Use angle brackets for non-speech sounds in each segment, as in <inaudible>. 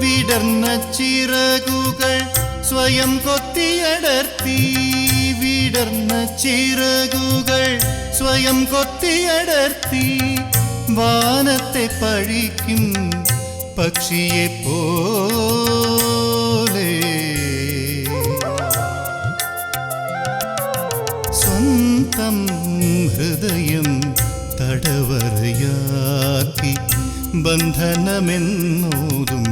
വിടർന്ന ചിറകുകൾ സ്വയം കൊത്തിയടർത്തി. വിടർന്ന ചിറകുകൾ സ്വയം കൊത്തിയടർത്തി. വാനത്തെ പഴിക്കും പക്ഷിയെ പോലെ. സ്വന്തം ഹൃദയം തടവറയാക്കി ബന്ധനമെന്നോതും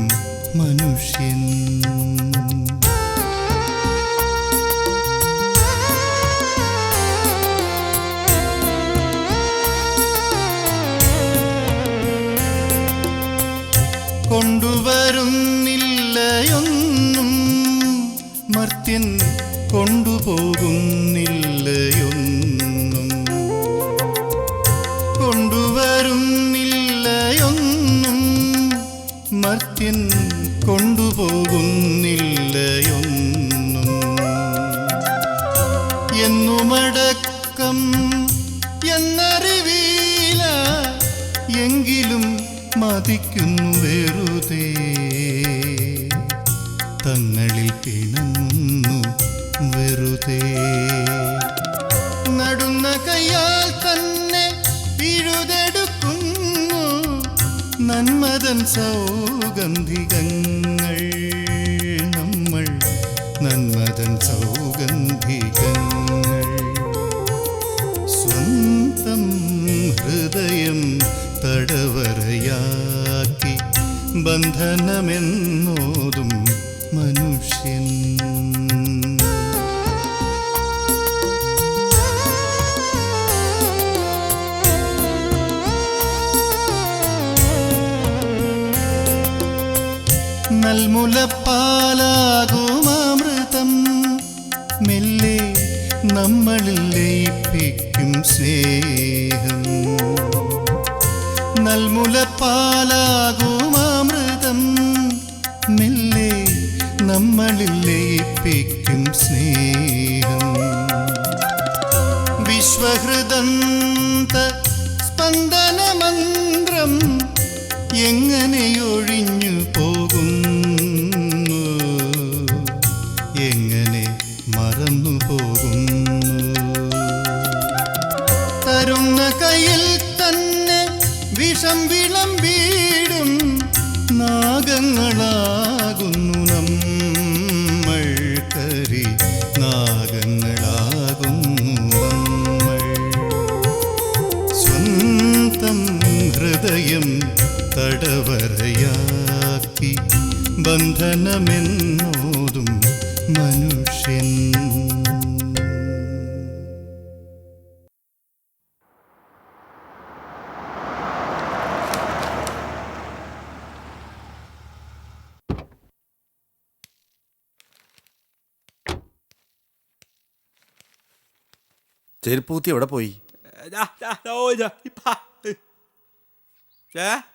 മനുഷ്യൻ എങ്കിലും മതിക്കുന്നു വെറുതെ. തങ്ങളിൽ പിണങ്ങുന്നു വെറുതെ. നടുന്ന കയ്യാൽ തന്നെ പിഴുതെടുക്കുന്നു നന്മതൻ സൗഗന്ധികങ്ങൾ. ബന്ധനമെന്നോതും മനുഷ്യൻ. നൽമുലപ്പാലാകുമാമൃതം മെല്ലെ നമ്മളിൽ ലയിപ്പിക്കും സ്നേഹം. നൽമുലപ്പാലാകുമാമൃതം നമ്മളിൽ ലയിപ്പിക്കും സ്നേഹം. വിശ്വഹൃദന്ത സ്പന്ദനമന്ത്രം എങ്ങനെയൊഴിഞ്ഞു ബന്ധനമെന്നോതും മനുഷ്യൻ. ചെരുപ്പൂത്തി എവിടെ പോയി? Da,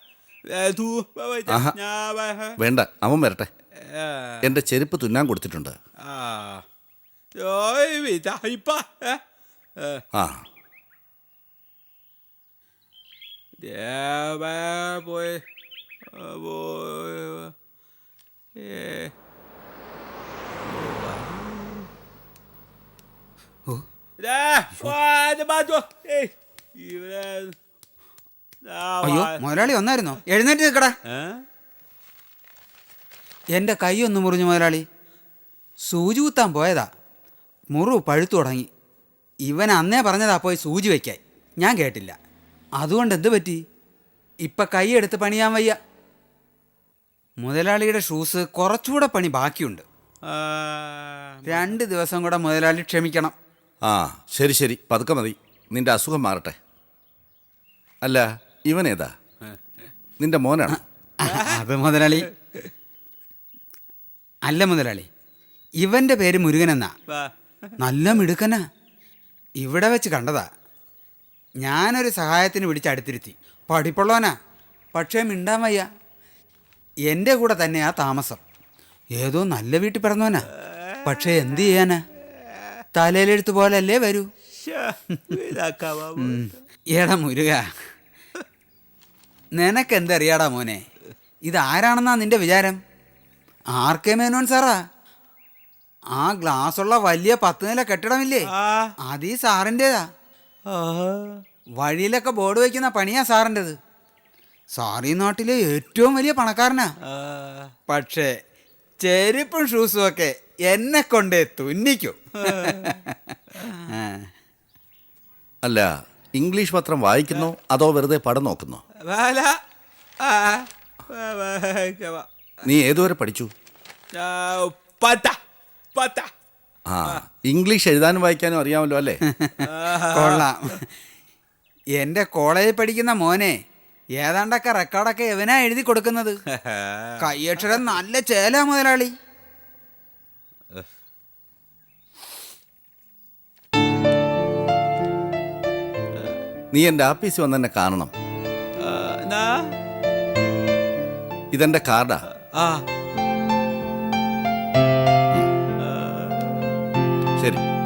വേണ്ട അവൻ വരട്ടെ. എന്റെ ചെരുപ്പ് തുന്നാൻ കൊടുത്തിട്ടുണ്ട്. ആ. ദേ ഓ. ദേ ഫാ ദേ ബാ ദേ ഇവരെ അയ്യോ മുതലാളി വന്നായിരുന്നോ? എഴുന്നേറ്റ് നിൽക്കടാ? എന്റെ കൈ ഒന്ന് മുറിഞ്ഞു മുതലാളി. സൂചി കുത്താൻ പോയതാ. മുറു പഴുത്തു തുടങ്ങി. ഇവൻ അന്നേ പറഞ്ഞതാ പോയി സൂചി വയ്ക്കാൻ ഞാൻ കേട്ടില്ല. അതുകൊണ്ട് എന്ത് പറ്റി? ഇപ്പം കൈ എടുത്ത് പണിയാൻ വയ്യ. മുതലാളിയുടെ ഷൂസ് കുറച്ചുകൂടെ പണി ബാക്കിയുണ്ട്. രണ്ട് ദിവസം കൂടെ മുതലാളി ക്ഷമിക്കണം. ആ ശരി ശരി. പതുക്കെ മതി. നിന്റെ അസുഖം മാറട്ടെ. അല്ല ഇവനേതാ? നിന്റെ മോനാണ്? അത് മുതലാളി. അല്ല മുതലാളി ഇവന്റെ പേര് മുരുകൻ എന്നാ. നല്ല മിടുക്കനാ. ഇവിടെ വെച്ച് കണ്ടതാ. ഞാനൊരു സഹായത്തിന് വിളിച്ചടുത്തിരുത്തി പഠിപ്പുള്ളവനാ. പക്ഷേ മിണ്ടാൻ വയ്യ. എന്റെ കൂടെ തന്നെയാ താമസം. ഏതോ നല്ല വീട്ടിൽ പിറന്നവനാ. പക്ഷേ എന്ത് ചെയ്യാനാ? തലയിലെഴുത്ത് പോലല്ലേ വരൂ. ഏടാ ഇതാക്കാവാ. ഉം. എന്തറിയാടാ മോനെ? ഇതാരാണെന്നാ നിന്റെ വിചാരം? ആർ കെ മേനോൻ സാറാ? ആ ഗ്ലാസ് ഉള്ള വലിയ പത്ത് നില കെട്ടിടമില്ലേ അതീ സാറിന്റെതാ. വഴിയിലൊക്കെ ബോർഡ് വയ്ക്കുന്ന പണിയാ സാറിന്റെത്. സാറി നാട്ടിലെ ഏറ്റവും വലിയ പണക്കാരനാ. പക്ഷേ ചെരുപ്പും ഷൂസും ഒക്കെ എന്നെ കൊണ്ടേ തുന്നിക്കും. അല്ല ഇംഗ്ലീഷ് പത്രം വായിക്കുന്നോ അതോ വെറുതെ പടം നോക്കുന്നോ. നീ ഏതുവരെ പഠിച്ചു? ആ, ഇംഗ്ലീഷ് എഴുതാനും വായിക്കാനും അറിയാമല്ലോ അല്ലേ? കൊള്ളാം. എന്റെ കോളേജിൽ പഠിക്കുന്ന മോനെ ഏതാണ്ടൊക്കെ റെക്കോർഡൊക്കെ എവനാ എഴുതി കൊടുക്കുന്നത്? കയ്യക്ഷരം നല്ല ചേല മുതലാളി. നീ എന്റെ ആഫീസിൽ വന്ന് എന്നെ കാണണം. ഇതെന്റെ കാർഡാ. ആ. ശരി.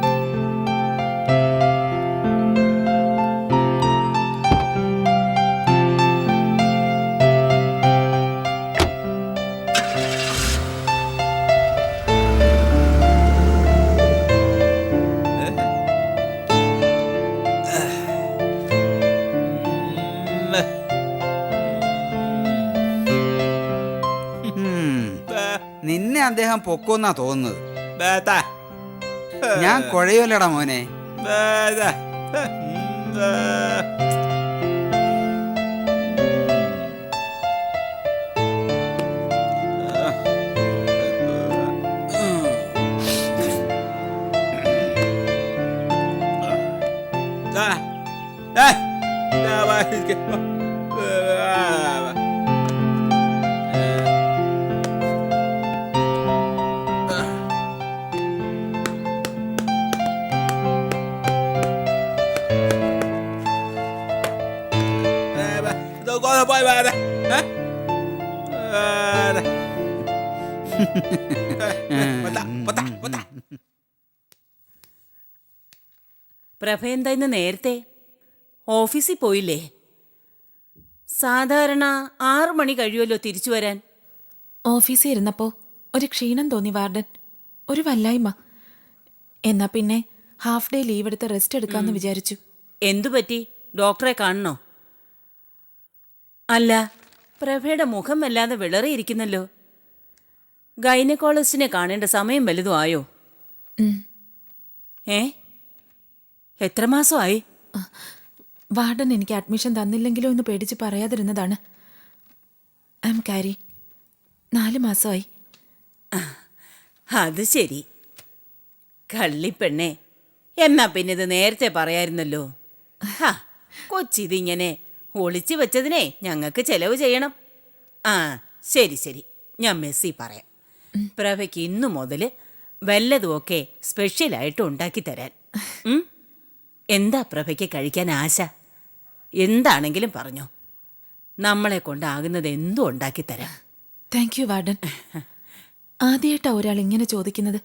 പൊക്കുന്നാ തോന്നുന്നത്. ഞാൻ കുഴയുമല്ലടാ മോനെ. <laughs> പ്രഭ എന്താ ഇന്ന് നേരത്തെ? ഓഫീസിൽ പോയില്ലേ? സാധാരണ ആറു മണി കഴിയുമല്ലോ തിരിച്ചു വരാൻ? ഓഫീസിൽ ഇരുന്നപ്പോൾ ഒരു ക്ഷീണം തോന്നി വാർഡൻ. ഒരു വല്ലായ്മ. എന്നാ പിന്നെ ഹാഫ് ഡേ ലീവ് എടുത്ത് റെസ്റ്റ് എടുക്കാമെന്ന് വിചാരിച്ചു. എന്തു പറ്റി? ഡോക്ടറെ കാണണോ? അല്ല പ്രഭയുടെ മുഖം വല്ലാതെ വിളറിയിരിക്കുന്നല്ലോ. ഗൈനക്കോളജിസ്റ്റിനെ കാണേണ്ട സമയം വലുതും ആയോ? ഉം. ഏ? എത്ര മാസമായി? വാർഡൻ എനിക്ക് അഡ്മിഷൻ തന്നില്ലെങ്കിലോ എന്ന് പേടിച്ച് പറയാതിരുന്നതാണ്. ഐ എം കാരി നാല് മാസമായി. അത് ശരി. കള്ളിപ്പെണ്ണേ എന്നാ പിന്നെ ഇത് നേരത്തെ പറയായിരുന്നല്ലോ? കൊച്ചിതിങ്ങനെ ഒളിച്ചു വെച്ചതിനെ ഞങ്ങൾക്ക് ചെലവ് ചെയ്യണം. ആ ശരി ശരി. ഞാൻ മെസ്സി പറയാം. പ്രഭയ്ക്ക് ഇന്നു മുതൽ വല്ലതുമൊക്കെ സ്പെഷ്യലായിട്ട് ഉണ്ടാക്കി തരാൻ. ഉം? എന്താ പ്രഭയ്ക്ക് കഴിക്കാൻ ആശ? എന്താണെങ്കിലും പറഞ്ഞോ. നമ്മളെ കൊണ്ടാകുന്നത് എന്തും ഉണ്ടാക്കി തരാം. Thank you warden. ആദ്യമായിട്ടാ ഒരാൾ ഇങ്ങനെ ചോദിക്കുന്നത്.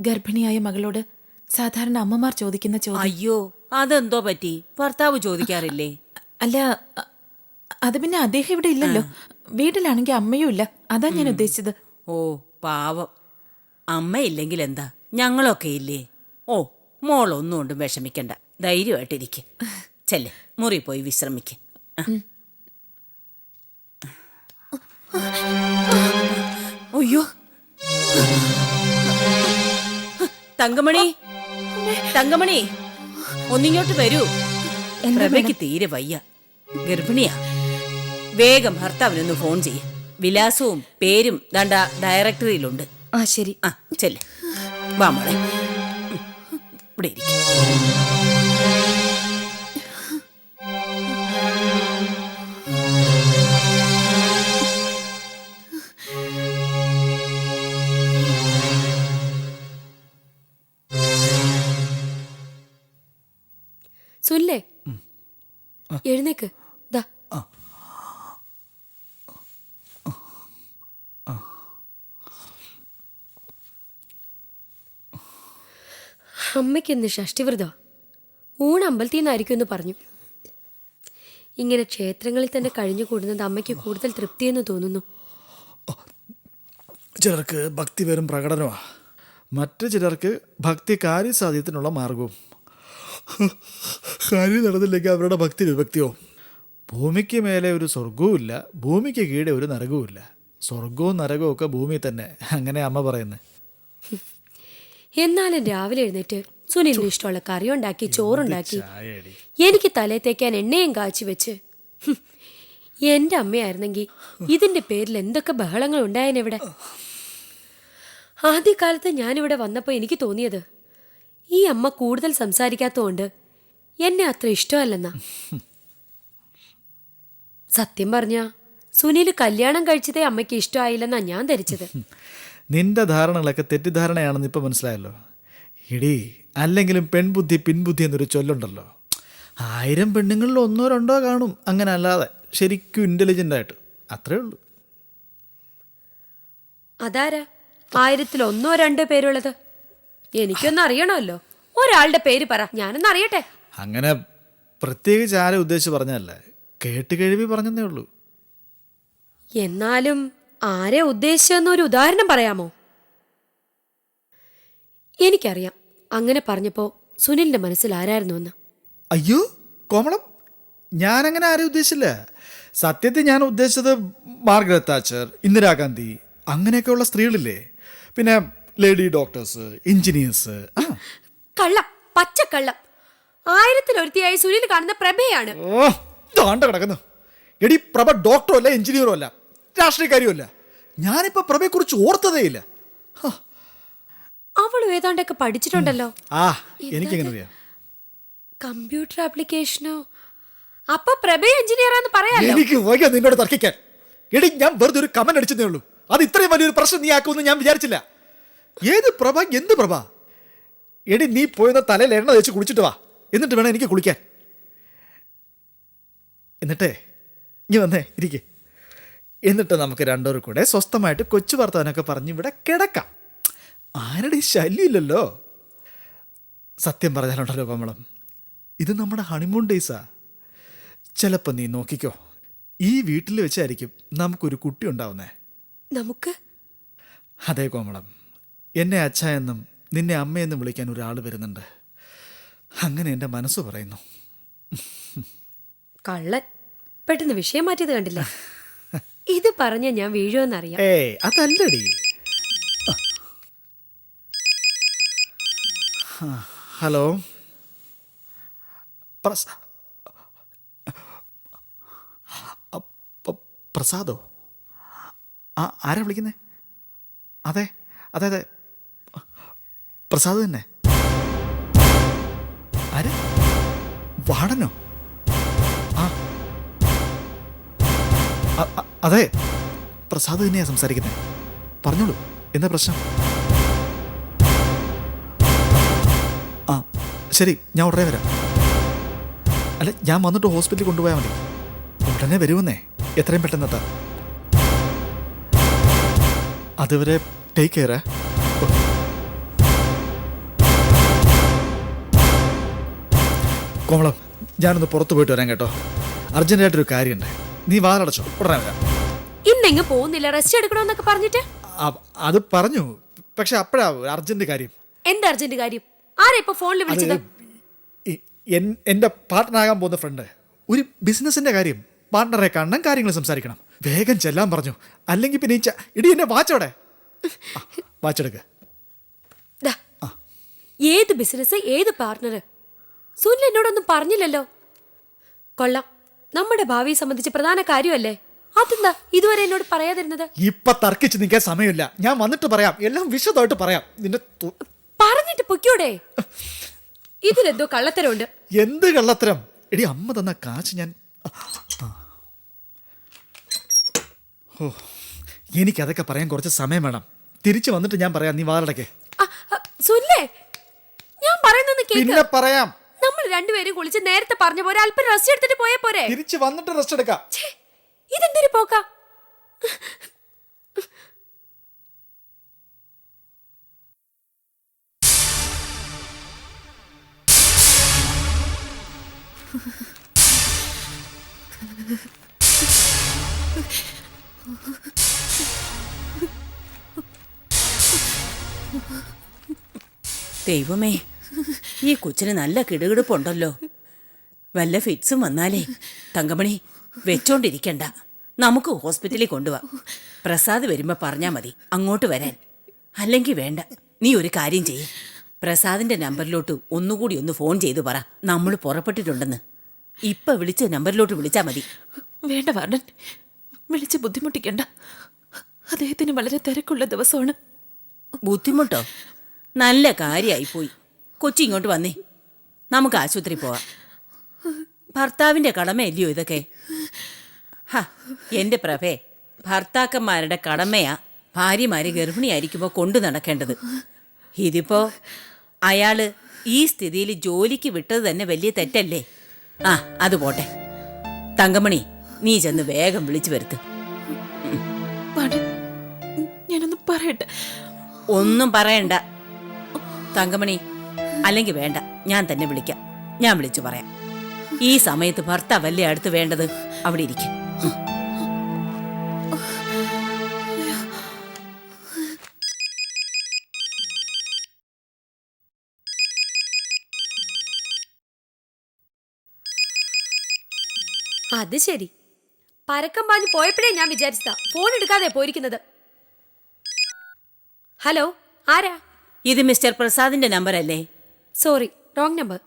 ഗർഭിണിയായ മകളോട് സാധാരണ അമ്മമാർ ചോദിക്കുന്ന ചോദ്യം. അയ്യോ അതെന്തോ പറ്റി? ഭർത്താവ് ചോദിക്കാറില്ലേ? അല്ല അ- അത് പിന്നെ അദ്ദേഹം ഇവിടെ ഇല്ലല്ലോ. വീട്ടിലാണെങ്കിൽ അമ്മയും ഇല്ല. അതാ ഞാൻ ഉദ്ദേശിച്ചത്. ഓ പാവം. അമ്മയില്ലെങ്കിൽ എന്താ ഞങ്ങളൊക്കെ ഇല്ലേ? ഓ മോളൊന്നും കൊണ്ടും വിഷമിക്കണ്ട. ധൈര്യമായിട്ടിരിക്കെ. ചെല്ലെ മുറി പോയി വിശ്രമിക്ക. അയ്യോ. തങ്കമണി തങ്കമണി ഒന്നിങ്ങോട്ട് വരൂ. പ്രഭയ്ക്ക് തീരെ വയ്യ. ഗർഭിണിയാ. വേഗം ഭർത്താവിനൊന്ന് ഫോൺ ചെയ്യ. വിലാസവും പേരും ദണ്ട ഡയറക്ടറിയിലുണ്ട്. ആ ശരി. ആ ചെല്ല്. വാ മോളെ. ഇവിടെ ഇരിക്കും. സുല്ലേ എഴുന്നേക്ക്. ദാ അമ്മയ്ക്ക് ഇന്ന് ഷഷ്ടിവ്രതം? ഊണ് അമ്പലത്തിൽ നിന്നായിരിക്കും എന്ന് പറഞ്ഞു. ഇങ്ങനെ ക്ഷേത്രങ്ങളിൽ തന്നെ കഴിഞ്ഞു കൂടുന്നത് അമ്മയ്ക്ക് കൂടുതൽ തൃപ്തിയെന്ന് തോന്നുന്നു. ചിലർക്ക് ഭക്തി വെറും പ്രകടനമാണ് മറ്റു ചിലർക്ക് ഭക്തി കാര്യസാധ്യത്തിനുള്ള മാർഗവും. കാര്യം നടന്നില്ലെങ്കിൽ അവരുടെ ഭക്തി വിഭക്തിയോ? ഭൂമിക്ക് മേലെ ഒരു സ്വർഗവും ഇല്ല ഭൂമിക്ക് കീഴെ ഒരു നരകവും ഇല്ല. സ്വർഗവും നരകവും ഒക്കെ ഭൂമി തന്നെ അങ്ങനെ അമ്മ പറയുന്നത് എന്നാലും രാവിലെ എഴുന്നേറ്റ് സുനിലിന് ഇഷ്ടമുള്ള കറി ഉണ്ടാക്കി ചോറുണ്ടാക്കി. എനിക്ക് തലേ തേക്കാൻ എണ്ണയും കാച്ചി വെച്ച്. എന്റെ അമ്മയായിരുന്നെങ്കിൽ ഇതിന്റെ പേരിൽ എന്തൊക്കെ ബഹളങ്ങൾ ഉണ്ടായേനെവിടെ ആദ്യകാലത്ത് ഞാനിവിടെ വന്നപ്പോൾ എനിക്ക് തോന്നിയത് ഈ അമ്മ കൂടുതൽ സംസാരിക്കാത്തതുകൊണ്ട് എന്നെ അത്ര ഇഷ്ടമല്ലെന്നാ. സത്യം പറഞ്ഞ സുനിൽ കല്യാണം കഴിച്ചതേ അമ്മയ്ക്ക് ഇഷ്ടമായില്ലെന്നാ ഞാൻ ധരിച്ചത്. നിന്റെ ധാരണകളൊക്കെ തെറ്റിദ്ധാരണയാണെന്ന് ഇപ്പം മനസ്സിലായല്ലോ. ഇടി അല്ലെങ്കിലും പെൺബുദ്ധി പിൻബുദ്ധി എന്നൊരു ചൊല്ലുണ്ടല്ലോ. ആയിരം പെണ്ണുങ്ങളിൽ ഒന്നോ രണ്ടോ കാണും അങ്ങനെ അല്ലാതെ ശരിക്കും ഇന്റലിജന്റ് ആയിട്ട്. അത്രേ ഉള്ളൂ. അതാരാ? ആയിരത്തിൽ ഒന്നോ രണ്ടോ പേരുള്ളത്? എനിക്കൊന്നും അറിയണമല്ലോ. ഒരാളുടെ പേര് പറ. ഞാനൊന്ന് അറിയട്ടെ. അങ്ങനെ പ്രത്യേകിച്ച് ആരെ ഉദ്ദേശിച്ച് പറഞ്ഞതല്ല? കേട്ട് കഴിവി പറഞ്ഞതേ ഉള്ളൂ. എന്നാലും ആരെ ഉദ്ദേശിച്ചെന്നൊരു ഉദാഹരണം പറയാമോ? എനിക്കറിയാം. അങ്ങനെ പറഞ്ഞപ്പോ സുനിലിന്റെ മനസ്സിൽ ആരായിരുന്നു എന്ന്. അയ്യോ കോമളം ഞാൻ അങ്ങനെ ആരെ ഉദ്ദേശിച്ചില്ല. സത്യത്തിൽ ഞാൻ ഉദ്ദേശിച്ചത് മാർഗരറ്റ് താച്ചർ ഇന്ദിരാഗാന്ധി അങ്ങനെയൊക്കെയുള്ള സ്ത്രീകളില്ലേ. പിന്നെ ലേഡി ഡോക്ടേഴ്സ് എഞ്ചിനീയേഴ്സ് കള്ളം പച്ചക്കള്ളം. ആയിരത്തിലൊരുത്തിയായി സുനിൽ കാണുന്ന പ്രഭയാണ്. കിടക്കുന്നു. എടി പ്രഭ ഡോക്ടറോ അല്ല എഞ്ചിനീയറോ അല്ല. രാഷ്ട്രീയക്കാരിയോ കാര്യമല്ല. ഞാനിപ്പോ പ്രഭയെക്കുറിച്ച് ഓർത്തതേയില്ല. ഹ, അവൾ ഏതാണ്ടൊക്കെ പഠിച്ചിട്ടുണ്ടല്ലോ. ആ എനിക്കെങ്ങനെ അറിയാം? കമ്പ്യൂട്ടർ ആപ്ലിക്കേഷനോ? അപ്പൊ പ്രഭ എഞ്ചിനീയറാന്ന് പറയാലോ. എനിക്ക് വൈകാൻ നിന്നോട് തർക്കിക്കാൻ. എടി ഞാൻ വെറുതെ ഒരു കമന്റ് അടിച്ചതേ ഉള്ളൂ. അത് ഇത്രയും വലിയൊരു പ്രശ്നം നീ ആക്കുമെന്ന് ഞാൻ വിചാരിച്ചില്ല. ഏത് പ്രഭ? എന്ത് പ്രഭ? എടി നീ പോയെന്ന തലയിൽ എണ്ണ തേച്ച് കുളിച്ചിട്ട് വാ. എന്നിട്ട് വേണം എനിക്ക് കുളിക്കാൻ. എന്നിട്ടേ നീ വന്നേ ഇരിക്കെ. എന്നിട്ട് നമുക്ക് രണ്ടുപേർ കൂടെ സ്വസ്ഥമായിട്ട് കൊച്ചു വർത്താനൊക്കെ പറഞ്ഞ് ഇവിടെ കിടക്കാം. ആരുടെ ശല്യമില്ലല്ലോ? സത്യം പറഞ്ഞാലുണ്ടല്ലോ കോമളം ഇത് നമ്മുടെ ഹണിമൂൺ ഡേയ്സാ ചിലപ്പോൾ നീ നോക്കിക്കോ. ഈ വീട്ടിൽ വെച്ചായിരിക്കും നമുക്കൊരു കുട്ടി ഉണ്ടാവുന്നേ. നമുക്ക്? അതെ കോമളം. എന്നെ അച്ഛ എന്നും നിന്നെ അമ്മയെന്നും വിളിക്കാൻ ഒരാൾ വരുന്നുണ്ട്. അങ്ങനെ എന്റെ മനസ്സ് പറയുന്നു. കള്ളൻ. പെട്ടെന്ന് വിഷയം മാറ്റിയത് കണ്ടില്ല? ഇത് പറഞ്ഞ ഞാൻ വീഴുമെന്നറിയാം ഏ അതല്ലടി. ഹലോ. പ്രസ പ്രസാദോ? ആ ആരാ വിളിക്കുന്നേ? അതെ അതെ അതെ. പ്രസാദ് തന്നെ. ആര്? വാടനോ? ആ. അതെ. പ്രസാദ് തന്നെയാ സംസാരിക്കുന്നത് പറഞ്ഞോളൂ. എന്താ പ്രശ്നം? ആ ശരി ഞാൻ ഉടനെ വരാം. അല്ല ഞാൻ വന്നിട്ട് ഹോസ്പിറ്റലിൽ കൊണ്ടുപോയാൽ മതി. ഉടനെ വരുമെന്നേ. എത്രയും പെട്ടെന്ന് എത്താം. അതുവരെ ടേക്ക് കെയർ കോമളം ഞാനൊന്ന് പുറത്ത് പോയിട്ട് വരാം കേട്ടോ. അർജന്റായിട്ടൊരു കാര്യമുണ്ട്. നീ വാറടച്ചോ ഉടനെ വരാം. ഇന്നെങ്ങ് പോകുന്നില്ല. റെസ്റ്റ് എടുക്കണമെന്നൊക്കെ പറഞ്ഞിട്ട്? അ- അത് പറഞ്ഞു. പക്ഷെ അപ്പോഴാ അർജന്റ് കാര്യം. എന്താ അർജന്റ് കാര്യം? ആരാ ഇപ്പൊ ഫോണിൽ അത് വിളിച്ചത്? എന്റെ എൻ- എന്റെ പാർട്ട്ണറാകാൻ പോകുന്ന ഫ്രണ്ട് ഒരു ബിസിനസിന്റെ കാര്യം പാർട്ട്ണറെ കാണണം കാര്യങ്ങൾ സംസാരിക്കണം. വേഗം ചെല്ലാൻ പറഞ്ഞു. അല്ലെങ്കിൽ പിന്നെ ഈ ച- ഇടി എന്നെ വാച്ചോടെ വാച്ചെടുക്ക് ദാ, ഏത് ബിസിനസ് ഏത് പാർട്ട്ണർ സുനിൽ എന്നോടൊന്നും പറഞ്ഞില്ലല്ലോ. കൊള്ളാം. നമ്മുടെ ഭാവിയെ സംബന്ധിച്ച് പ്രധാന കാര്യമല്ലേ? അതെന്താ ഇതുവരെ എന്നോട് പറയാതിരുന്നത്? ഇപ്പൊ തർക്കിച്ച് നിൽക്കാൻ സമയമില്ല. ഞാൻ വന്നിട്ട് പറയാം. എല്ലാം വിശദമായിട്ട് പറയാം. നിന്റെ തു- പറഞ്ഞിട്ട് പൊയ്ക്കൂടെ. ഇതിലെന്തോ കള്ളത്തരമുണ്ട്. എന്ത് കള്ളത്തരം? എടി അമ്മ തന്ന കാശ് ഞാൻ. ഓ എനിക്കതൊക്കെ പറയാൻ കുറച്ച് സമയം വേണം. തിരിച്ചു വന്നിട്ട് ഞാൻ പറയാം. നീ വാറടക്കേ ആ, ആ, സുനിലേ ഞാൻ പറയുന്നൊന്ന് കേക്ക്. പിന്നെ പറയാം. രണ്ടുപേരും കുളിച്ച് നേരത്തെ പറഞ്ഞ പോലെ അല്പം റെസ്റ്റ് എടുത്തിട്ട് പോയാ പോരെ? തിരിച്ച് വന്നിട്ട് റെസ്റ്റ് എടുക്കാം. ഇതെന്തൊരു പോക്ക? ദൈവമേ ഈ കൊച്ചിന് നല്ല കിടുകിടുപ്പുണ്ടല്ലോ. വല്ല ഫിറ്റ്സും വന്നാലേ. തങ്കമണി വെച്ചോണ്ടിരിക്കണ്ട. നമുക്ക് ഹോസ്പിറ്റലിൽ കൊണ്ടുപോവാം പ്രസാദ് വരുമ്പോ പറഞ്ഞാ മതി അങ്ങോട്ട് വരാൻ. അല്ലെങ്കിൽ വേണ്ട നീ ഒരു കാര്യം ചെയ്യ. പ്രസാദിന്റെ നമ്പറിലോട്ട് ഒന്നുകൂടി ഒന്ന് ഫോൺ ചെയ്തു പറ നമ്മൾ പുറപ്പെട്ടിട്ടുണ്ടെന്ന്. ഇപ്പൊ വിളിച്ച നമ്പറിലോട്ട് വിളിച്ചാ മതി. വേണ്ട വാർഡൻ വിളിച്ച് ബുദ്ധിമുട്ടിക്കണ്ട. അദ്ദേഹത്തിന് വളരെ തിരക്കുള്ള ദിവസമാണ്. ബുദ്ധിമുട്ടോ? നല്ല കാര്യായിപ്പോയി. കൊച്ചി ഇങ്ങോട്ട് വന്നേ. നമുക്ക് ആശുപത്രി പോവാം. ഭർത്താവിന്റെ കടമയല്ലയോ ഇതൊക്കെ? ഹ എന്റെ പ്രഭേ ഭർത്താക്കന്മാരുടെ കടമയാ ഭാര്യമാര് ഗർഭിണിയായിരിക്കുമ്പോൾ കൊണ്ടു നടക്കേണ്ടത്. ഇതിപ്പോ അയാൾ ഈ സ്ഥിതിയിൽ ജോലിക്ക് വിട്ടത് തന്നെ വലിയ തെറ്റല്ലേ? ആ അത് പോട്ടെ. തങ്കമണി നീ ചെന്ന് വേഗം വിളിച്ചു വരുത്ത്. ഞാനൊന്ന് പറയട്ടെ? ഒന്നും പറയണ്ട. തങ്കമണി അല്ലെങ്കിൽ വേണ്ട ഞാൻ തന്നെ വിളിക്കാം. ഞാൻ വിളിച്ചു പറയാം. ഈ സമയത്ത് ഭർത്താവല്ലേ അടുത്ത് വേണ്ടത്? അവിടെ ഇരിക്കും. അത് ശരി. പരക്കം പാഞ്ഞ് പോയപ്പോഴേ ഞാൻ വിചാരിച്ചതാ ഫോൺ എടുക്കാതെ പോയിരിക്കുന്നത്. ഹലോ ആരാ? ഇത് മിസ്റ്റർ പ്രസാദിന്റെ നമ്പർ അല്ലേ സോറി റോങ് നമ്പർ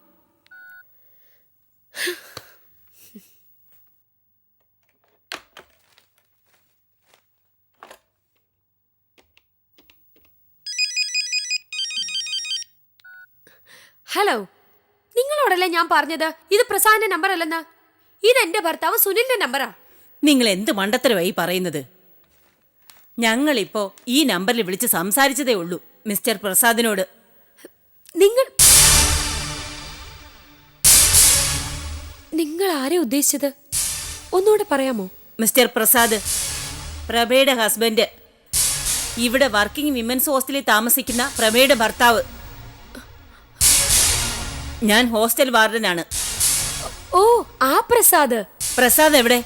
ഹലോ നിങ്ങളോടല്ലേ ഞാൻ പറഞ്ഞത്? ഇത് പ്രസാദിന്റെ നമ്പർ അല്ലെന്ന് ഇത് എന്റെ ഭർത്താവ് സുനിലിന്റെ നമ്പറാ. നിങ്ങൾ എന്ത് മണ്ടത്തരമായി പറയുന്നത്? ഞങ്ങളിപ്പോ ഈ നമ്പറിൽ വിളിച്ച് സംസാരിച്ചതേ ഉള്ളൂ മിസ്റ്റർ പ്രസാദിനോട്. നിങ്ങൾ നിങ്ങൾ ആരെ ഉദ്ദേശിച്ചത്? ഒന്നുകൂടെ പറയാമോ? മിസ്റ്റർ പ്രസാദ് പ്രഭയുടെ ഹസ്ബൻഡ്. ഇവിടെ വർക്കിംഗ് വിമൻസ് ഹോസ്റ്റലിൽ താമസിക്കുന്ന പ്രഭയുടെ ഭർത്താവ്. ഞാൻ ഹോസ്റ്റൽ വാർഡനാണ്. ഓ ആ പ്രസാദ്. പ്രസാദ് എവിടെ?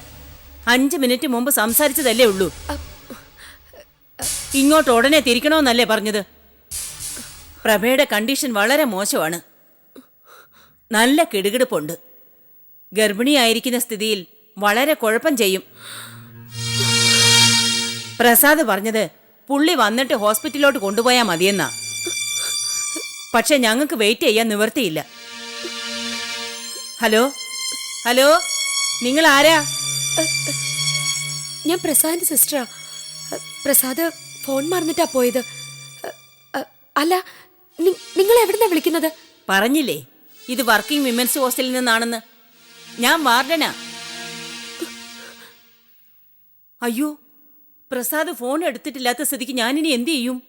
അഞ്ച് മിനിറ്റ് മുമ്പ് സംസാരിച്ചതല്ലേ ഉള്ളൂ. ഇങ്ങോട്ട് ഉടനെ തിരിക്കണമെന്നല്ലേ പറഞ്ഞത്? പ്രഭയുടെ കണ്ടീഷൻ വളരെ മോശമാണ്. നല്ല കിടുകിടുപ്പുണ്ട്. ഗർഭിണിയായിരിക്കുന്ന സ്ഥിതിയിൽ വളരെ കുഴപ്പം ചെയ്യും. പ്രസാദ് പറഞ്ഞത് പുള്ളി വന്നിട്ട് ഹോസ്പിറ്റലിലോട്ട് കൊണ്ടുപോയാൽ മതിയെന്നാ. പക്ഷെ ഞങ്ങൾക്ക് വെയിറ്റ് ചെയ്യാൻ നിവർത്തിയില്ല ഹലോ? ഹലോ? നിങ്ങൾ ആരാ ഞാൻ പ്രസാദിന്റെ സിസ്റ്ററാ. പ്രസാദ് ഫോൺ മറന്നിട്ടാ പോയത്. അല്ല നിങ്ങൾ എവിടുന്നാ വിളിക്കുന്നത്? പറഞ്ഞില്ലേ ഇത് വർക്കിംഗ് വിമൻസ് ഹോസ്റ്റലിൽ നിന്നാണെന്ന്. ഞാൻ വാർഡനാ. അയ്യോ പ്രസാദ് ഫോൺ എടുത്തിട്ടില്ലാത്ത സ്ഥിതിക്ക് ഞാനിനി എന്ത് ചെയ്യും?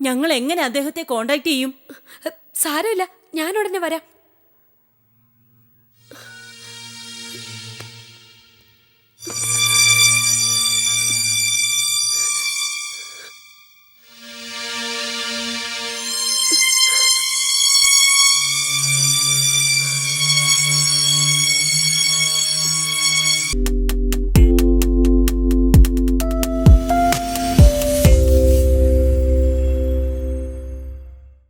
ഞങ്ങൾ എങ്ങനെ അദ്ദേഹത്തെ കോണ്ടാക്ട് ചെയ്യും? സാരമില്ല ഞാൻ ഉടനെ വരാം.